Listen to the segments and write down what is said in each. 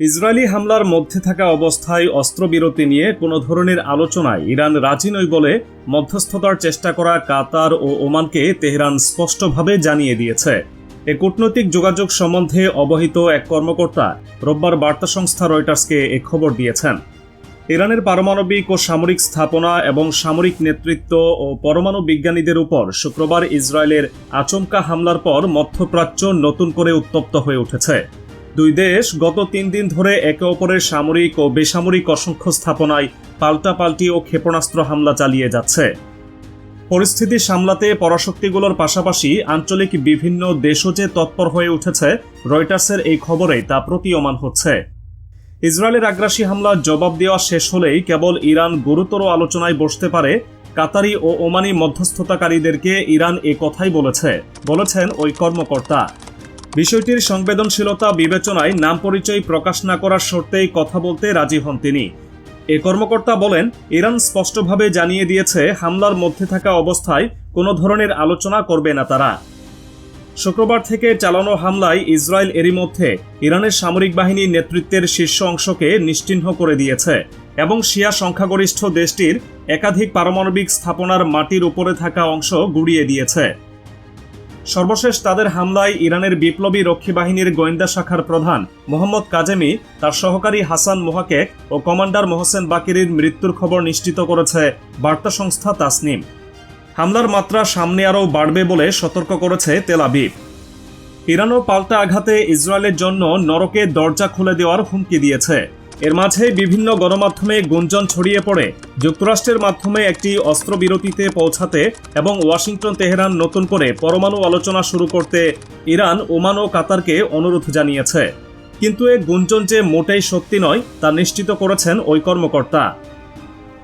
Israeli হামলার মধ্যে থাকা অবস্থায় অস্ত্রবিরতি নিয়ে কোনো ধরনের আলোচনায় ইরান রাজি নয় বলে মধ্যস্থতার চেষ্টা করা কাতার ও ওমানকে তেহরান স্পষ্টভাবে জানিয়ে দিয়েছে। এ কূটনৈতিক যোগাযোগ সম্বন্ধে অবহিত এক কর্মকর্তা রোববার বার্তা সংস্থা রয়টার্সকে এ খবর দিয়েছেন। ইরানের পারমাণবিক ও সামরিক স্থাপনা এবং সামরিক নেতৃত্ব ও পরমাণু বিজ্ঞানীদের উপর শুক্রবার ইসরায়েলের আচমকা হামলার পর মধ্যপ্রাচ্য নতুন করে উত্তপ্ত হয়ে উঠেছে। দুই দেশ গত তিন দিন ধরে একে অপরের সামরিক ও বেসামরিক অসংখ্য স্থাপনায় পাল্টাপাল্টি ও ক্ষেপণাস্ত্র হামলা চালিয়ে যাচ্ছে। পরিস্থিতি সামলাতে পরাশক্তিগুলোর পাশাপাশি আঞ্চলিক বিভিন্ন দেশও যে তৎপর হয়ে উঠেছে, রয়টার্সের এই খবরে তা প্রতীয়মান হচ্ছে। ইসরায়েলের আগ্রাসী হামলার জবাব দেওয়া শেষ হলেই কেবল ইরান গুরুতর আলোচনায় বসতে পারে, কাতারি ও ওমানি মধ্যস্থতাকারীদেরকে ইরান এ কথাই বলেছে, বলেছেন ওই কর্মকর্তা। বিষয়টির সংবেদনশীলতা বিবেচনায় নাম পরিচয় প্রকাশ না করার শর্তেই কথা বলতে রাজি হন তিনি। এ কর্মকর্তা বলেন, ইরান স্পষ্টভাবে জানিয়ে দিয়েছে, হামলার মধ্যে থাকা অবস্থায় কোনো ধরনের আলোচনা করবে না তারা। শুক্রবার থেকে চালানো হামলায় ইসরায়েল এরই মধ্যে ইরানের সামরিক বাহিনীর নেতৃত্বের শীর্ষ অংশকে নিশ্চিহ্ন করে দিয়েছে এবং শিয়া সংখ্যাগরিষ্ঠ দেশটির একাধিক পারমাণবিক স্থাপনার মাটির উপরে থাকা অংশ গুড়িয়ে দিয়েছে। সর্বশেষ তাদের হামলায় ইরানের বিপ্লবী রক্ষী বাহিনীর গোয়েন্দা শাখার প্রধান মোহাম্মদ কাজেমি, তার সহকারী হাসান মোহাকেক ও কমান্ডার মোহসেন বাকিরির মৃত্যুর খবর নিশ্চিত করেছে বার্তা সংস্থা তাসনিম। হামলার মাত্রা সামনে আরও বাড়বে বলে সতর্ক করেছে তেলাবিব ইরানও পাল্টা আঘাতে ইসরায়েলের জন্য নরকে দরজা খুলে দেওয়ার হুমকি দিয়েছে। এর মাঝে বিভিন্ন গণমাধ্যমে গুঞ্জন ছড়িয়ে পড়ে। যুক্তরাষ্ট্রের মাধ্যমে একটি অস্ত্রবিরতিতে পৌঁছাতে এবং ওয়াশিংটন, তেহরান নতুন করে পরমাণু আলোচনা শুরু করতে ইরান, ওমান ও কাতারকে অনুরোধ জানিয়েছে। কিন্তু এ গুঞ্জন যে মোটেই সত্যি নয়, তা নিশ্চিত করেছেন ওই কর্মকর্তা।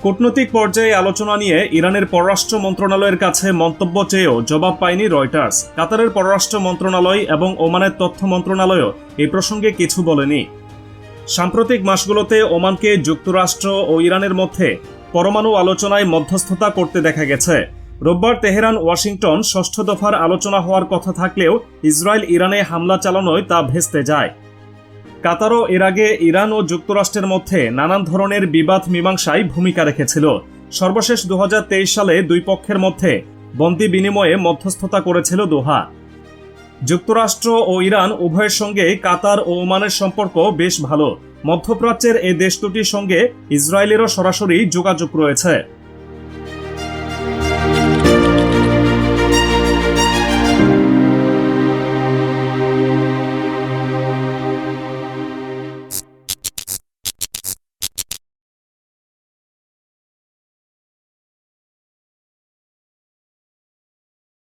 কূটনৈতিক পর্যায়ে আলোচনা নিয়ে ইরানের পররাষ্ট্র মন্ত্রণালয়ের কাছে মন্তব্য চেয়েও জবাব পায়নি রয়টার্স। কাতারের পররাষ্ট্র মন্ত্রণালয় এবং ওমানের তথ্য মন্ত্রণালয়ও এই প্রসঙ্গে কিছু বলেনি। সাম্প্রতিক মাসগুলোতে ওমানকে যুক্তরাষ্ট্র ও ইরানের মধ্যে পরমাণু আলোচনায় মধ্যস্থতা করতে দেখা গেছে। রোববার তেহরান, ওয়াশিংটন ষষ্ঠ দফার আলোচনা হওয়ার কথা থাকলেও ইসরায়েল ইরানে হামলা চালানোয় তা ভেস্তে যায়। কাতারও এর আগে ইরান ও যুক্তরাষ্ট্রের মধ্যে নানান ধরনের বিবাদ মীমাংসায় ভূমিকা রেখেছিল। সর্বশেষ দু হাজার তেইশ সালে দুই পক্ষের মধ্যে বন্দি বিনিময়ে মধ্যস্থতা করেছিল দোহা। যুক্তরাষ্ট্র ও ইরান উভয়ের সঙ্গে কাতার ও ওমানের সম্পর্ক বেশ ভালো। মধ্যপ্রাচ্যের এই দেশ দুটির সঙ্গে ইসরায়েলেরও সরাসরি যোগাযোগ রয়েছে।